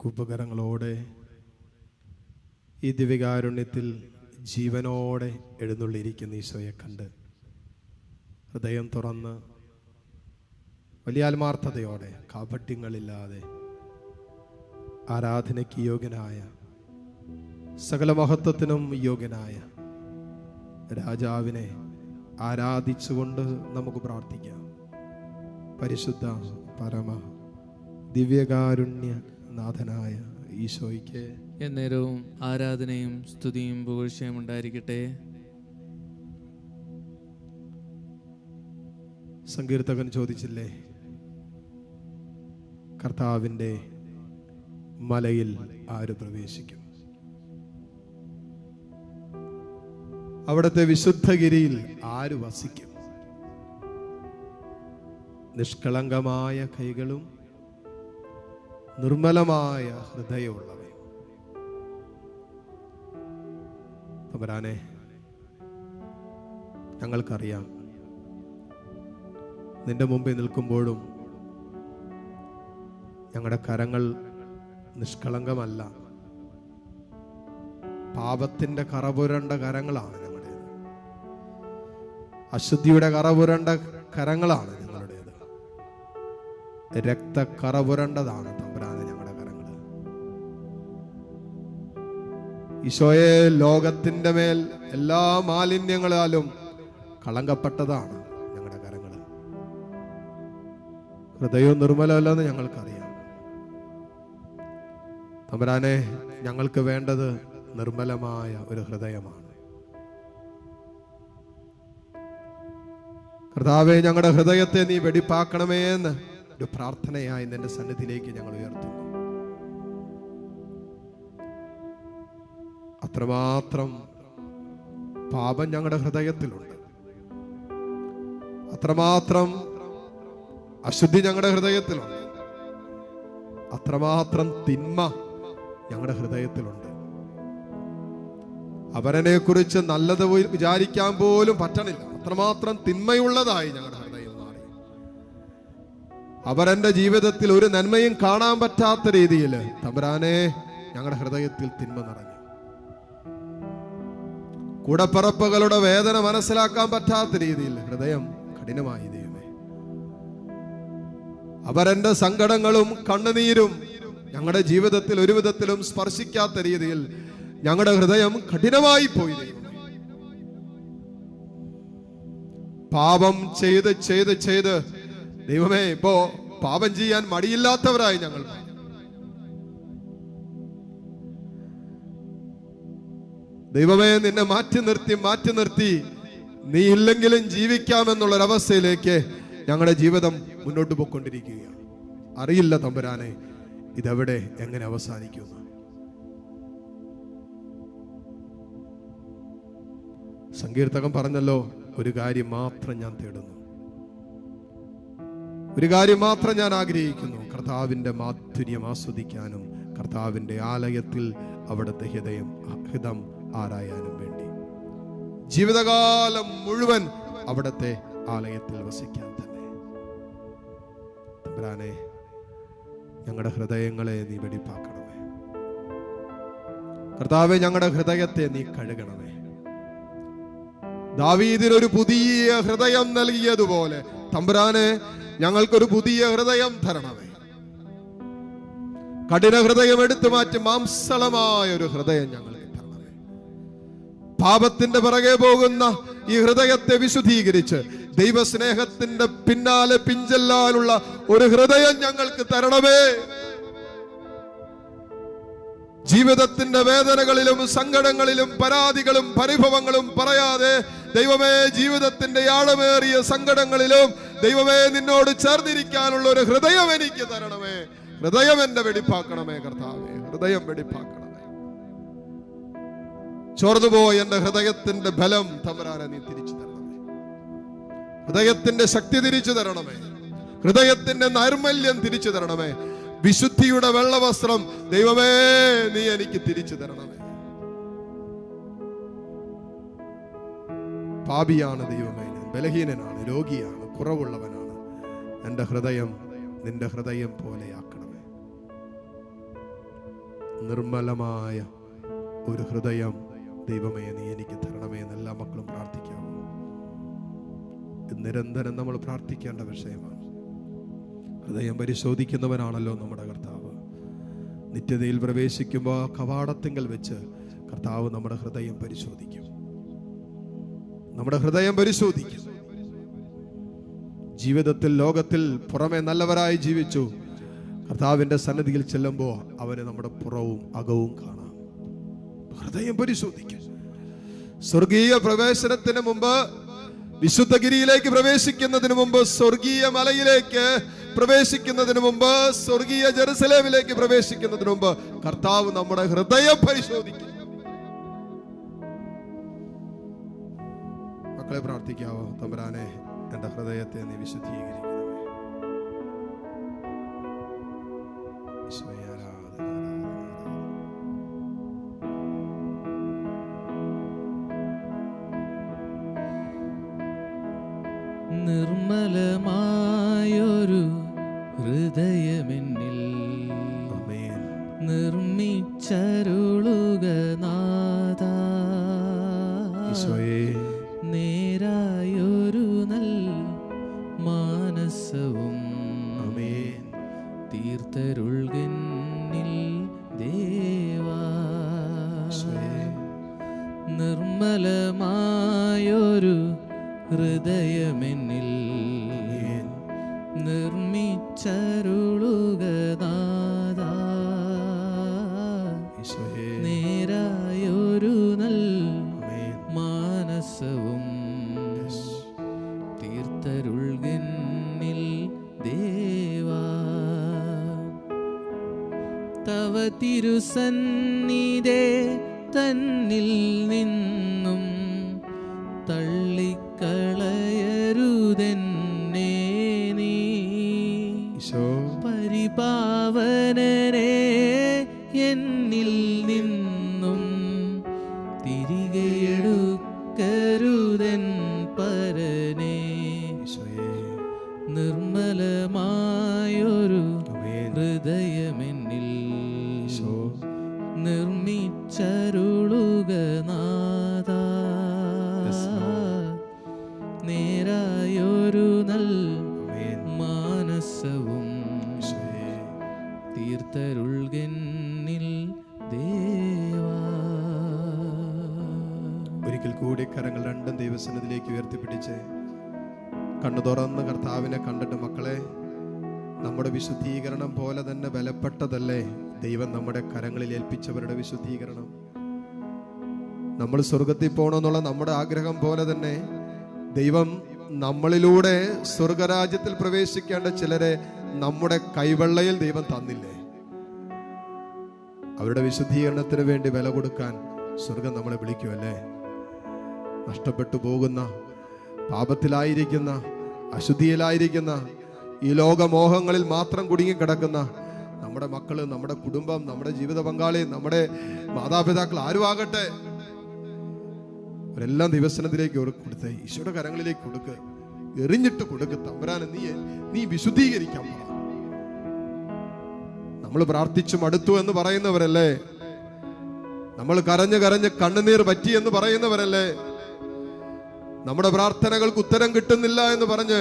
കുപകരങ്ങളോടെ ഈ ദിവ്യകാരുണ്യത്തിൽ ജീവനോടെ എഴുന്നള്ളിയിരിക്കുന്ന ഈശോയെ കണ്ട് ഹൃദയം തുറന്ന് വലിയ ആത്മാർത്ഥതയോടെ കാപട്യങ്ങളില്ലാതെ ആരാധനയ്ക്ക് യോഗ്യനായ സകല മഹത്വത്തിനും യോഗ്യനായ രാജാവിനെ ആരാധിച്ചുകൊണ്ട് നമുക്ക് പ്രാർത്ഥിക്കാം. പരിശുദ്ധ പരമ ദിവ്യകാരുണ്യ നാഥനായ ഈശോയ്ക്ക് എന്നേരവും ആരാധനയും സ്തുതിയും പുകഴ്ചയും ഉണ്ടായിരിക്കട്ടെ. സങ്കീർത്തകൻ ചോദിച്ചില്ലേ? കർത്താവിന്റെ മലയിൽ ആര് പ്രവേശിക്കും? അവിടുത്തെ വിശുദ്ധഗിരിയിൽ ആര് വസിക്കും? നിഷ്കളങ്കമായ കൈകളും നിർമ്മലമായ ഹൃദയമുള്ളവൻ തമ്പരാനെ ഞങ്ങൾക്കറിയാം നിന്റെ മുമ്പിൽ നിൽക്കുമ്പോഴും ഞങ്ങളുടെ കരങ്ങൾ നിഷ്കളങ്കമല്ല. പാപത്തിന്റെ കറപുരണ്ട കരങ്ങളാണ് ഞങ്ങളുടേത്. അശുദ്ധിയുടെ കറപുരണ്ട കരങ്ങളാണ് ഞങ്ങളുടേത്. രക്തക്കറപുരണ്ടതാണ് ഈശോയെ ലോകത്തിന്റെ മേൽ എല്ലാ മാലിന്യങ്ങളാലും കളങ്കപ്പെട്ടതാണ് ഞങ്ങളുടെ കരങ്ങൾ ഹൃദയവും നിർമ്മലമല്ലെന്ന് ഞങ്ങൾക്കറിയാം. തമ്പുരാനെ ഞങ്ങൾക്ക് വേണ്ടത് നിർമ്മലമായ ഒരു ഹൃദയമാണ്. കർത്താവെ ഞങ്ങളുടെ ഹൃദയത്തെ നീ വെടിപ്പാക്കണമേ എന്ന് ഒരു പ്രാർത്ഥനയായി നിന്റെ സന്നിധിയിലേക്ക് ഞങ്ങൾ ഉയർത്തുന്നു. അത്രമാത്രം പാപം ഞങ്ങളുടെ ഹൃദയത്തിലുണ്ട്. അത്രമാത്രം അശുദ്ധി ഞങ്ങളുടെ ഹൃദയത്തിലുണ്ട്. അത്രമാത്രം തിന്മ ഞങ്ങളുടെ ഹൃദയത്തിലുണ്ട്. അവരനെ കുറിച്ച് നല്ലത് വിചാരിക്കാൻ പോലും പറ്റണില്ല. അത്രമാത്രം തിന്മയുള്ളതായി ഞങ്ങളുടെ ഹൃദയം മാറി. അവരെന്റെ ജീവിതത്തിൽ ഒരു നന്മയും കാണാൻ പറ്റാത്ത രീതിയിൽ തമ്പരാനെ ഞങ്ങളുടെ ഹൃദയത്തിൽ തിന്മ നിറഞ്ഞു കൂടപ്പിറപ്പുകളുടെ വേദന മനസ്സിലാക്കാൻ പറ്റാത്ത രീതിയിൽ ഹൃദയം കഠിനമായി ദൈവമേ അവരെന്റെ സങ്കടങ്ങളും കണ്ണുനീരും ഞങ്ങളുടെ ജീവിതത്തിൽ ഒരു വിധത്തിലും സ്പർശിക്കാത്ത രീതിയിൽ ഞങ്ങളുടെ ഹൃദയം കഠിനമായി പോയി. പാപം ചെയ്ത് ചെയ്ത് ചെയ്ത് ദൈവമേ ഇപ്പോ പാപം ചെയ്യാൻ മടിയില്ലാത്തവരായി ഞങ്ങൾ ദൈവമേ നിന്നെ മാറ്റി നിർത്തി മാറ്റി നിർത്തി. നീ ഇല്ലെങ്കിലും ജീവിക്കാമെന്നുള്ളൊരവസ്ഥയിലേക്ക് ഞങ്ങളുടെ ജീവിതം മുന്നോട്ട് പോയിക്കൊണ്ടിരിക്കുകയാണ്. അറിയില്ല തമ്പുരാനെ ഇതെവിടെ എങ്ങനെ അവസാനിക്കുന്നു? സങ്കീർത്തകം പറഞ്ഞല്ലോ ഒരു കാര്യം മാത്രം ഞാൻ തേടുന്നു. ഒരു കാര്യം മാത്രം ഞാൻ ആഗ്രഹിക്കുന്നു കർത്താവിന്റെ മാധുര്യം ആസ്വദിക്കാനും കർത്താവിന്റെ ആലയത്തിൽ അവിടുത്തെ ഹൃദയം ഹിതം ആരായാനും വേണ്ടി. ജീവിതകാലം മുഴുവൻ അവിടത്തെ ആലയത്തിൽ വസിക്കാൻ തന്നെ. തമ്പുരാനെ ഞങ്ങളുടെ ഹൃദയങ്ങളെ നീ വെടിപ്പാക്കണമേ. കർത്താവെ ഞങ്ങളുടെ ഹൃദയത്തെ നീ കഴുകണമേ. ദാവീദിന് ഒരു പുതിയ ഹൃദയം നൽകിയതുപോലെ തമ്പുരാനെ ഞങ്ങൾക്കൊരു പുതിയ ഹൃദയം തരണമേ. കഠിന ഹൃദയം എടുത്തു മാറ്റി മാംസളമായ ഒരു ഹൃദയം ഞങ്ങൾക്ക് പാപത്തിന്റെ പിറകെ പോകുന്ന ഈ ഹൃദയത്തെ വിശുദ്ധീകരിച്ച് ദൈവസ്നേഹത്തിന്റെ പിന്നാലെ പിഞ്ചെല്ലാനുള്ള ഒരു ഹൃദയം ഞങ്ങൾക്ക് തരണമേ. ജീവിതത്തിന്റെ വേദനകളിലും സങ്കടങ്ങളിലും പരാതികളും പരിഭവങ്ങളും പറയാതെ ദൈവമേ ജീവിതത്തിന്റെ ആഴമേറിയ സങ്കടങ്ങളിലും ദൈവമേ നിന്നോട് ചേർന്നിരിക്കാനുള്ള ഒരു ഹൃദയം എനിക്ക് തരണമേ. ഹൃദയം എന്റെ വെടിപ്പാക്കണമേ കർത്താവേ. ഹൃദയം വെടിപ്പാക്കണമേ ചോർന്നുപോയ എന്റെ ഹൃദയത്തിന്റെ ബലം തമരാനെ നീ തിരിച്ചു തരണമേ. ഹൃദയത്തിന്റെ ശക്തി തിരിച്ചു തരണമേ. ഹൃദയത്തിന്റെ നൈർമല്യം തിരിച്ചു തരണമേ. വിശുദ്ധിയുടെ വെള്ളവസ്ത്രം ദൈവമേ നീ എനിക്ക് തിരിച്ചു തരണമേ. പാപിയാണ് ദൈവമേ ഞാൻ. ബലഹീനനാണ് രോഗിയാണ് കുറവുള്ളവനാണ്. എന്റെ ഹൃദയം നിന്റെ ഹൃദയം പോലെയാക്കണമേ. നിർമ്മലമായ ഒരു ഹൃദയം ദൈവമേ നീ എനിക്ക് തരണമേ എന്ന് എല്ലാ മക്കളും പ്രാർത്ഥിക്കാവൂ നിരന്തരം നമ്മൾ പ്രാർത്ഥിക്കേണ്ട വിഷയമാണ്. ഹൃദയം പരിശോധിക്കുന്നവനാണല്ലോ നമ്മുടെ കർത്താവ്. നിത്യതയിൽ പ്രവേശിക്കുമ്പോൾ കവാടത്തിങ്കൽ വെച്ച് കർത്താവ് നമ്മുടെ ഹൃദയം പരിശോധിക്കും. നമ്മുടെ ഹൃദയം പരിശോധിക്കും. ജീവിതത്തിൽ ലോകത്തിൽ പുറമെ നല്ലവരായി ജീവിച്ചു. കർത്താവിന്റെ സന്നിധിയിൽ ചെല്ലുമ്പോൾ അവന് നമ്മുടെ പുറവും അകവും കാണാം. ഹൃദയം പരിശോധിക്കും. സ്വർഗീയ പ്രവേശനത്തിന് മുമ്പ് വിശുദ്ധഗിരിയിലേക്ക് പ്രവേശിക്കുന്നതിന് മുമ്പ് സ്വർഗീയ മലയിലേക്ക് പ്രവേശിക്കുന്നതിന് മുമ്പ് സ്വർഗീയ ജെറുസലേമിലേക്ക് പ്രവേശിക്കുന്നതിന് മുമ്പ് കർത്താവ് നമ്മുടെ ഹൃദയം പരിശോധിക്കും. മക്കളെ പ്രാർത്ഥിക്കാവോ? തമ്പുരാനെ എന്റെ ഹൃദയത്തെ നീ വിശുദ്ധീകരിക്കണമേ. നിർമ്മലമായൊരു ഹൃദയമെന്നിൽ. നിർമ്മിച്ചരുളുക നാഥ നേരായൊരു നൽ മാനസവും. തീർത്തരുൾകന്നിൽ ദേവാ നിർമ്മലമായൊരു ഹൃദയമെന്നിൽ ആമേൻ. നിർമ്മിച്ചരുളുക ഈശോയെ നേരായൊരു നൽ. മാനസവും തീർത്തരുൾകിൽ ദേവാ തവ തിരുസന്നിധേ തന്നിൽ നിന്നും തീർത്തരുൾകന്നിൽ ദേവാ. ഒരിക്കൽ കൂടി കരങ്ങൾ രണ്ടും ദൈവസനത്തിലേക്ക് ഉയർത്തിപ്പിടിച്ച് കണ്ണു തുറന്ന് കർത്താവിനെ കണ്ടിട്ട് മക്കളെ നമ്മുടെ വിശുദ്ധീകരണം പോലെ തന്നെ ബലപ്പെട്ടതല്ലേ? ദൈവം നമ്മുടെ കരങ്ങളിൽ ഏൽപ്പിച്ചവരുടെ വിശുദ്ധീകരണം. നമ്മൾ സ്വർഗത്തിൽ പോകണമെന്നുള്ള നമ്മുടെ ആഗ്രഹം പോലെ തന്നെ ദൈവം നമ്മളിലൂടെ സ്വർഗരാജ്യത്തിൽ പ്രവേശിക്കേണ്ട ചിലരെ നമ്മുടെ കൈവെള്ളയിൽ ദൈവം തന്നില്ലേ? അവരുടെ വിശുദ്ധീകരണത്തിന് വേണ്ടി വില കൊടുക്കാൻ സ്വർഗം നമ്മളെ വിളിക്കുമല്ലേ? നഷ്ടപ്പെട്ടു പോകുന്ന പാപത്തിലായിരിക്കുന്ന അശുദ്ധിയിലായിരിക്കുന്ന ഈ ലോകമോഹങ്ങളിൽ മാത്രം കുടുങ്ങിക്കിടക്കുന്ന നമ്മുടെ മക്കൾ നമ്മുടെ കുടുംബം നമ്മുടെ ജീവിത പങ്കാളി നമ്മുടെ മാതാപിതാക്കൾ ആരും ആകട്ടെ അവരെല്ലാം ദിവസനത്തിലേക്ക് കൊടുത്തേ ഈശോയുടെ കരങ്ങളിലേക്ക് കൊടുക്ക്. എറിഞ്ഞിട്ട് കൊടുക്ക് തമ്പുരാനെ നീ നീ വിശുദ്ധീകരിക്കാൻ പറ. നമ്മൾ പ്രാർത്ഥിച്ചു മടുത്തു എന്ന് പറയുന്നവരല്ലേ? നമ്മൾ കരഞ്ഞു കരഞ്ഞ് കണ്ണുനീർ പറ്റി എന്ന് പറയുന്നവരല്ലേ? നമ്മുടെ പ്രാർത്ഥനകൾക്ക് ഉത്തരം കിട്ടുന്നില്ല എന്ന് പറഞ്ഞ്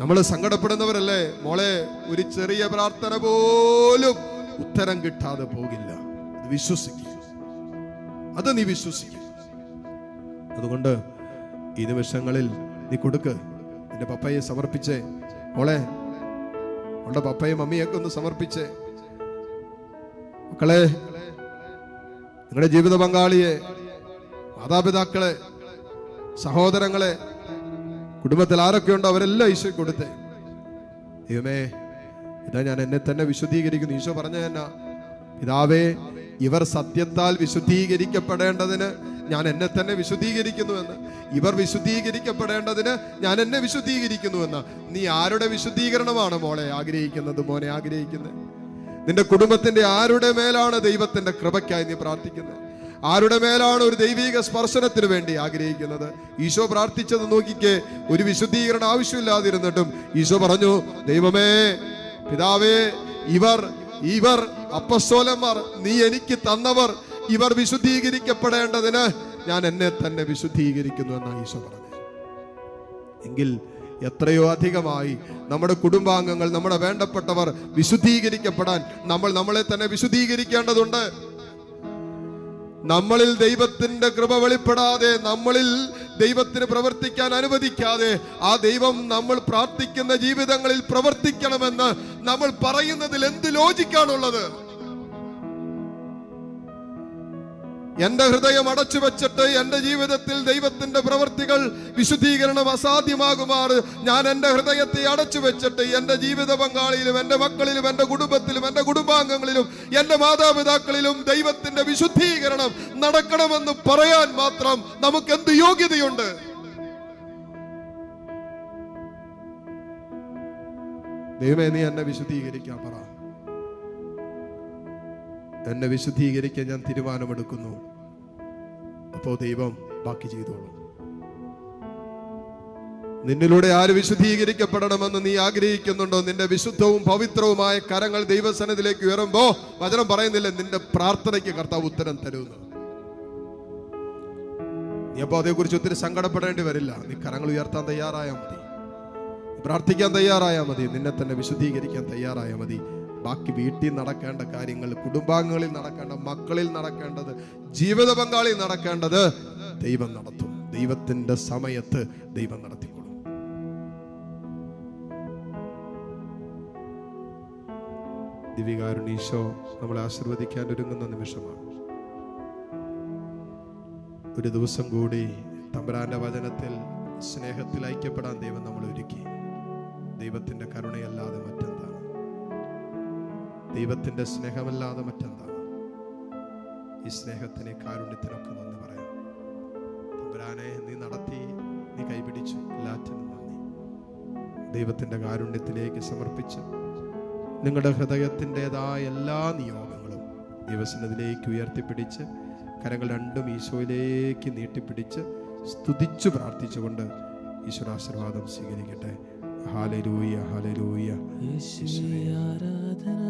നമ്മൾ സങ്കടപ്പെടുന്നവരല്ലേ? മോളെ ഒരു ചെറിയ പ്രാർത്ഥന പോലും ഉത്തരം കിട്ടാതെ പോകില്ല. അത് അത് നീ വിശ്വസിക്കുക അതുകൊണ്ട് ഈ നിമിഷങ്ങളിൽ നീ കൊടുക്ക്. നിന്റെ പപ്പയെ സമർപ്പിച്ചേ. മോളെ അവളുടെ പപ്പയും മമ്മിയൊക്കെ ഒന്ന് സമർപ്പിച്ചേ. മക്കളെ നിങ്ങളുടെ ജീവിത പങ്കാളിയെ മാതാപിതാക്കളെ സഹോദരങ്ങളെ കുടുംബത്തിൽ ആരൊക്കെ ഉണ്ടോ അവരെല്ലാം ഈശോ കൊടുത്തേ. ദൈവമേ ഇതാ ഞാൻ എന്നെ തന്നെ വിശുദ്ധീകരിക്കുന്നു. ഈശോ പറഞ്ഞ തന്നെ പിതാവേ ഇവർ സത്യത്താൽ വിശുദ്ധീകരിക്കപ്പെടേണ്ടതിന് ഞാൻ എന്നെ തന്നെ വിശുദ്ധീകരിക്കുന്നു എന്ന് ഇവർ വിശുദ്ധീകരിക്കപ്പെടേണ്ടതിന് ഞാൻ എന്നെ വിശുദ്ധീകരിക്കുന്നു എന്ന് നീ ആരുടെ വിശുദ്ധീകരണമാണ് മോളെ ആഗ്രഹിക്കുന്നത് മോനെ ആഗ്രഹിക്കുന്നത് നിന്റെ കുടുംബത്തിന്റെ ആരുടെ മേലാണ് ദൈവത്തിന്റെ കൃപയ്ക്കായി നീ പ്രാർത്ഥിക്കുന്നത് ആരുടെ മേലാണ് ഒരു ദൈവിക സ്പർശനത്തിന് വേണ്ടി ആഗ്രഹിക്കുന്നത്? ഈശോ പ്രാർത്ഥിച്ചത് നോക്കിക്കേ ഒരു വിശുദ്ധീകരണം ആവശ്യമില്ലാതിരുന്നിട്ടും ഈശോ പറഞ്ഞു ദൈവമേ പിതാവേ ഇവർ ഇവർ അപ്പസ്തോലന്മാർ നീ എനിക്ക് തന്നവർ ഇവർ വിശുദ്ധീകരിക്കപ്പെടേണ്ടതിന് ഞാൻ എന്നെ തന്നെ വിശുദ്ധീകരിക്കുന്നു എന്നാണ് ഈശോ പറഞ്ഞത്. എങ്കിൽ എത്രയോ അധികമായി നമ്മുടെ കുടുംബാംഗങ്ങൾ നമ്മുടെ വേണ്ടപ്പെട്ടവർ വിശുദ്ധീകരിക്കപ്പെടാൻ നമ്മൾ നമ്മളെ തന്നെ വിശുദ്ധീകരിക്കേണ്ടതുണ്ട്. നമ്മളിൽ ദൈവത്തിന്റെ കൃപ വെളിപ്പെടാതെ നമ്മളിൽ ദൈവത്തിന് പ്രവർത്തിക്കാൻ അനുവദിക്കാതെ ആ ദൈവം നമ്മൾ പ്രാർത്ഥിക്കുന്ന ജീവിതങ്ങളിൽ പ്രവർത്തിക്കണമെന്ന് നമ്മൾ പറയുന്നതിൽ എന്ത് ലോജിക്കാണുള്ളത് എന്റെ ഹൃദയം അടച്ചു വെച്ചിട്ട് എന്റെ ജീവിതത്തിൽ ദൈവത്തിന്റെ പ്രവൃത്തികൾ വിശുദ്ധീകരണം അസാധ്യമാകുമാറ്. ഞാൻ എന്റെ ഹൃദയത്തെ അടച്ചു വെച്ചിട്ട് എന്റെ ജീവിത പങ്കാളിയിലും എന്റെ മക്കളിലും എന്റെ കുടുംബത്തിലും എന്റെ കുടുംബാംഗങ്ങളിലും എന്റെ മാതാപിതാക്കളിലും ദൈവത്തിന്റെ വിശുദ്ധീകരണം നടക്കണമെന്ന് പറയാൻ മാത്രം നമുക്ക് എന്ത് യോഗ്യതയുണ്ട്? ദൈവമേ നീ എന്നെ വിശുദ്ധീകരിക്കാൻ പറ. എന്നെ വിശുദ്ധീകരിക്കാൻ ഞാൻ തീരുമാനമെടുക്കുന്നു. അപ്പോ ദൈവം ബാക്കി ചെയ്തോളൂ. നിന്നിലൂടെ ആര് വിശുദ്ധീകരിക്കപ്പെടണമെന്ന് നീ ആഗ്രഹിക്കുന്നുണ്ടോ? നിന്റെ വിശുദ്ധവും പവിത്രവുമായ കരങ്ങൾ ദൈവസനത്തിലേക്ക് ഉയരുമ്പോ വചനം പറയുന്നില്ല നിന്റെ പ്രാർത്ഥനയ്ക്ക് കർത്താവ് ഉത്തരം തരുന്നു നീ അപ്പോ അതേക്കുറിച്ച് ഒത്തിരി സങ്കടപ്പെടേണ്ടി വരില്ല. നീ കരങ്ങൾ ഉയർത്താൻ തയ്യാറായാൽ മതി. പ്രാർത്ഥിക്കാൻ തയ്യാറായാൽ മതി. നിന്നെ തന്നെ വിശുദ്ധീകരിക്കാൻ തയ്യാറായാൽ മതി. ബാക്കി വീട്ടിൽ നടക്കേണ്ട കാര്യങ്ങൾ കുടുംബാംഗങ്ങളിൽ നടക്കേണ്ട മക്കളിൽ നടക്കേണ്ടത് ജീവിത പങ്കാളിയിൽ നടക്കേണ്ടത് ദൈവം നടത്തും. ദൈവത്തിന്റെ സമയത്ത് ദൈവം നടത്തിക്കൊള്ളും. ദിവികാരുണീശോ നമ്മളെ ആശീർവദിക്കാൻ ഒരുങ്ങുന്ന നിമിഷമാണ്. ഒരു ദിവസം കൂടി തമ്പരാന്റെ വചനത്തിൽ സ്നേഹത്തിൽ ഐക്യപ്പെടാൻ ദൈവം നമ്മൾ ഒരുക്കി. ദൈവത്തിന്റെ കരുണയല്ലാതെ മറ്റെന്താണ് ദൈവത്തിന്റെ സ്നേഹമല്ലാതെ മറ്റെന്താണ്? ഈ സ്നേഹത്തിന് കാരുണ്യത്തിനൊക്കെ നന്ദി പറയാം. തമ്പുരാനെ നീ നടത്തി നീ കൈപിടിച്ചു. എല്ലാറ്റിനും നന്ദി. ദൈവത്തിന്റെ കാരുണ്യത്തിലേക്ക് സമർപ്പിച്ച് നിങ്ങളുടെ ഹൃദയത്തിന്റെതായ എല്ലാ നിയോഗങ്ങളും ദിവസത്തിലേക്ക് ഉയർത്തിപ്പിടിച്ച് കരങ്ങൾ രണ്ടും ഈശോയിലേക്ക് നീട്ടിപ്പിടിച്ച് സ്തുതിച്ചു പ്രാർത്ഥിച്ചുകൊണ്ട് ഈശ്വരാശീർവാദം സ്വീകരിക്കട്ടെ. ഹാലരൂയ ഹാലരൂയ ആരാധന